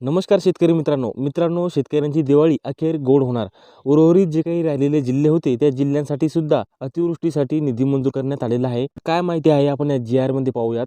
नमस्कार शेतकरी मित्रांनो. मित्रांनो शेतकऱ्यांची दिवाळी अखेर गोड होणार. उर्वरित जे काही राहिलेले जिल्हे होते त्या जिल्ह्यांसाठी सुद्धा अतिवृष्टीसाठी निधी मंजूर करण्यात आलेला आहे. काय माहिती आहे? आपण या जी आरमध्ये पाहूयात.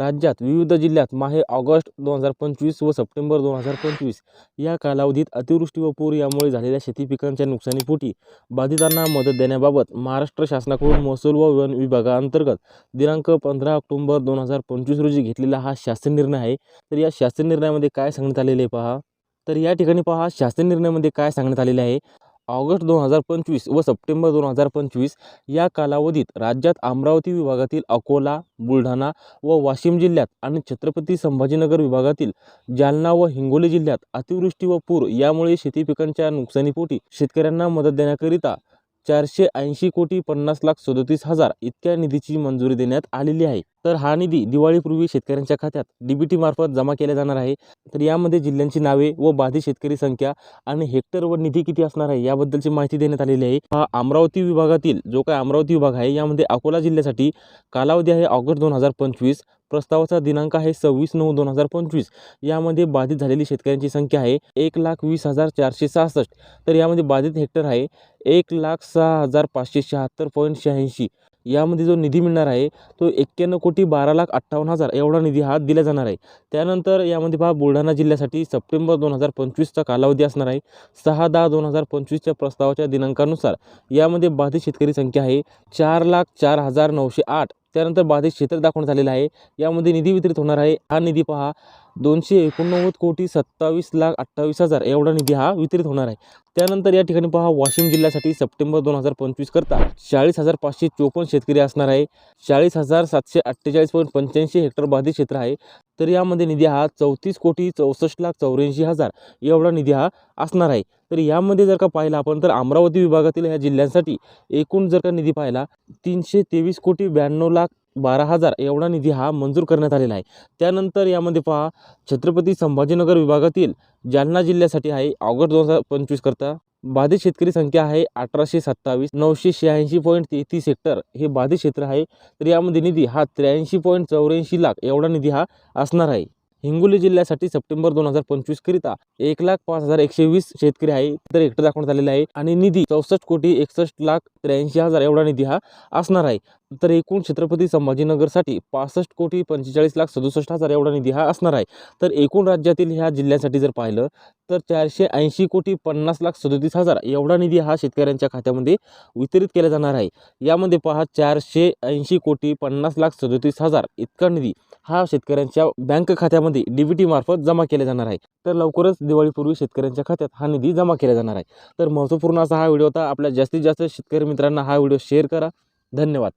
राज्यात विविध जिल्ह्यात माहे ऑगस्ट दोन हजार पंचवीस व सप्टेंबर दोन हजार पंचवीस या कालावधीत अतिवृष्टी व पूर यामुळे झालेल्या शेती पिकांच्या नुकसानीपोटी बाधितांना मदत देण्याबाबत महाराष्ट्र शासनाकडून महसूल व वन विभागाअंतर्गत दिनांक पंधरा ऑक्टोंबर दोन हजार पंचवीस रोजी घेतलेला हा शासन निर्णय आहे. तर या शासन निर्णयामध्ये काय सांगण्यात आलेले आहे पहा? तर या ठिकाणी पहा शासन निर्णयामध्ये काय सांगण्यात आलेले आहे? ऑगस्ट दोन हजार पंचवीस व सप्टेंबर दोन हजार पंचवीस या कालावधीत राज्यात अमरावती विभागातील अकोला बुलढाणा व वाशिम जिल्ह्यात आणि छत्रपती संभाजीनगर विभागातील जालना व हिंगोली जिल्ह्यात अतिवृष्टी व पूर यामुळे शेती पिकांच्या नुकसानीपोटी शेतकऱ्यांना मदत देण्याकरिता चारशे ऐंशी कोटी पन्नास लाख सदोतीस हजार इतक्या निधीची मंजुरी देण्यात आलेली आहे. तर हा निधी दिवाळीपूर्वी शेतकऱ्यांच्या खात्यात डी बी टी मार्फत जमा केला जाणार आहे. तर यामध्ये जिल्ह्यांची नावे व बाधित शेतकरी संख्या आणि हेक्टर व निधी किती असणार आहे याबद्दलची माहिती देण्यात आलेली आहे. हा अमरावती विभागातील जो काय अमरावती विभाग आहे यामध्ये अकोला जिल्ह्यासाठी कालावधी आहे ऑगस्ट दोन हजार पंचवीस प्रस्तावाचा दिनांक आहे सव्वीस नऊ दोन हजार पंचवीस. यामध्ये बाधित झालेली शेतकऱ्यांची संख्या आहे एक लाख वीस हजार चारशे सहासष्ट. तर यामध्ये बाधित हेक्टर आहे एक लाख सहा हजार पाचशे शहात्तर पॉईंट शहाऐंशी. यामध्ये जो निधी मिळणार आहे तो एक्क्याण्णव कोटी बारा लाख अठ्ठावन्न हजार एवढा निधी हा दिला जाणार आहे. त्यानंतर यामध्ये पहा बुलढाणा जिल्ह्यासाठी सप्टेंबर दोन हजार पंचवीसचा कालावधी असणार आहे. सहा दहा दोन हजार पंचवीसच्या प्रस्तावाच्या दिनांकानुसार यामध्ये बाधित शेतकरी संख्या आहे चार लाख चार हजार नऊशे आठ. त्यानंतर बाधित क्षेत्र दाखवण्यात आलेलं आहे. यामध्ये निधी वितरित होणार आहे. हा निधी पहा दोनशे एकोणनव्वद कोटी सत्तावीस लाख अठ्ठावीस हजार एवढा निधी हा वितरित होणार आहे. त्यानंतर या ठिकाणी पहा वाशिम जिल्ह्यासाठी सप्टेंबर दोन हजार पंचवीस करता चाळीस हजार पाचशे चोपन्न शेतकरी असणार आहे. चाळीस हजार सातशे अठ्ठेचाळीस पॉईंट पंच्याऐंशी हेक्टर बाधित क्षेत्र आहे. तर यामध्ये निधी हा चौतीस कोटी चौसष्ट लाख चौऱ्याऐंशी हजार एवढा निधी हा असणार आहे. तर यामध्ये जर का पाहिला आपण तर अमरावती विभागातील ह्या जिल्ह्यांसाठी एकूण जर का निधी पाहिला तीनशे तेवीस कोटी ब्याण्णव लाख बारा हजार एवढा निधी हा मंजूर करण्यात आलेला आहे. त्यानंतर यामध्ये पहा छत्रपती संभाजीनगर विभागातील जालना जिल्ह्यासाठी आहे ऑगस्ट दोन हजार पंचवीस करता. बाधित शेतकरी संख्या आहे अठराशे सत्तावीस नऊशे शहाऐंशी पॉईंट तेहतीस हेक्टर हे बाधित क्षेत्र आहे. तर यामध्ये निधी हा त्र्याऐंशी पॉईंट चौऱ्याऐंशी लाख एवढा निधी हा असणार आहे. हिंगोली जिल्ह्यासाठी सप्टेंबर दोन हजार पंचवीस करिता एक लाख पाच हजार एकशे वीस शेतकरी आहे. तर हेक्टर दाखवण्यात आलेला आहे. आणि निधी चौसष्ट कोटी एकसष्ट लाख त्र्याऐंशी हजार एवढा निधी हा असणार आहे. तर एकूण छत्रपती संभाजीनगरसाठी पासष्ट कोटी पंचेचाळीस लाख सदुसष्ट हजार एवढा निधी हा असणार आहे. तर एकूण राज्यातील ह्या जिल्ह्यांसाठी जर पाहिलं तर चारशे ऐंशी कोटी पन्नास लाख सदोतीस हजार एवढा निधी हा शेतकऱ्यांच्या खात्यामध्ये वितरित केला जाणार आहे. यामध्ये पहा चारशे ऐंशी कोटी पन्नास लाख सदोतीस हजार इतका निधी हा शेतकऱ्यांच्या बँक खात्यामध्ये डी बी टीमार्फत जमा केला जाणार आहे. तर लवकरच दिवाळीपूर्वी शेतकऱ्यांच्या खात्यात हा निधी जमा केला जाणार आहे. तर महत्त्वपूर्ण असा हा व्हिडिओ होता. आपल्या जास्तीत जास्त शेतकरी मित्रांना हा व्हिडिओ शेअर करा. धन्यवाद.